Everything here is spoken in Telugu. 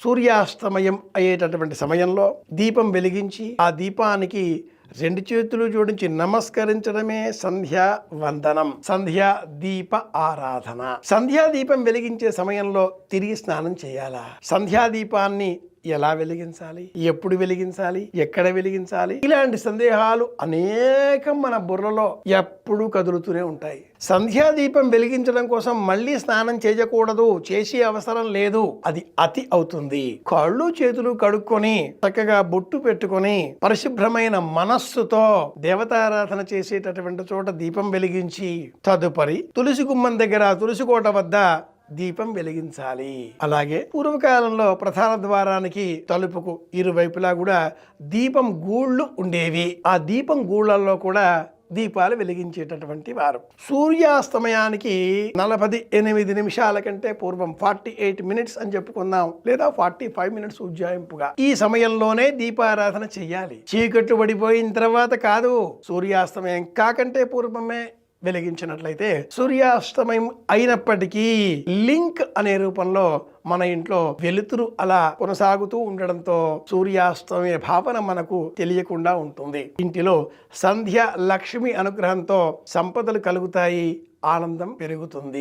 సూర్యాస్తమయం అయ్యేటటువంటి సమయంలో దీపం వెలిగించి ఆ దీపానికి రెండు చేతులు జోడించి నమస్కరించడమే సంధ్యా వందనం సంధ్యా దీప ఆరాధన. సంధ్యా దీపం వెలిగించే సమయంలో తిరిగి స్నానం చేయాలా? సంధ్యా దీపాన్ని ఎలా వెలిగించాలి? ఎప్పుడు వెలిగించాలి? ఎక్కడ వెలిగించాలి? ఇలాంటి సందేహాలు అనేకం మన బుర్రలో ఎప్పుడూ కదులుతూనే ఉంటాయి. సంధ్యా దీపం వెలిగించడం కోసం మళ్ళీ స్నానం చేయకూడదు చేసే అవసరం లేదు. అది అతి అవుతుంది. కాళ్ళు చేతులు కడుక్కొని చక్కగా బొట్టు పెట్టుకొని పరిశుభ్రమైన మనస్సుతో దేవతారాధన చేసేటటువంటి చోట దీపం వెలిగించి తదుపరి తులసి గుమ్మం దగ్గర తులసి కోట వద్ద దీపం వెలిగించాలి. అలాగే పూర్వకాలంలో ప్రధాన ద్వారానికి తలుపుకు ఇరువైపులా కూడా దీపం గూళ్ళు ఉండేవి. ఆ దీపం గూళ్ళల్లో కూడా దీపాలు వెలిగించేటటువంటి వారు. సూర్యాస్తమయానికి నలభై ఎనిమిది నిమిషాల కంటే పూర్వం ఫార్టీ ఎయిట్ మినిట్స్ అని చెప్పుకుందాం. లేదా ఫార్టీ ఫైవ్ మినిట్స్ ఉజ్జాయింపుగా. ఈ సమయంలోనే దీపారాధన చెయ్యాలి. చీకట్లు పడిపోయిన తర్వాత కాదు సూర్యాస్తమయం కాకంటే పూర్వమే. వెలిగించినట్లయితే సూర్యాస్తమయం అయినప్పటికీ లింక్ అనే రూపంలో మన ఇంట్లో వెలుతురు అలా కొనసాగుతూ ఉండడంతో సూర్యాస్తమయ భావన మనకు తెలియకుండా ఉంటుంది. ఇంటిలో సంధ్య లక్ష్మి అనుగ్రహంతో సంపదలు కలుగుతాయి ఆనందం పెరుగుతుంది.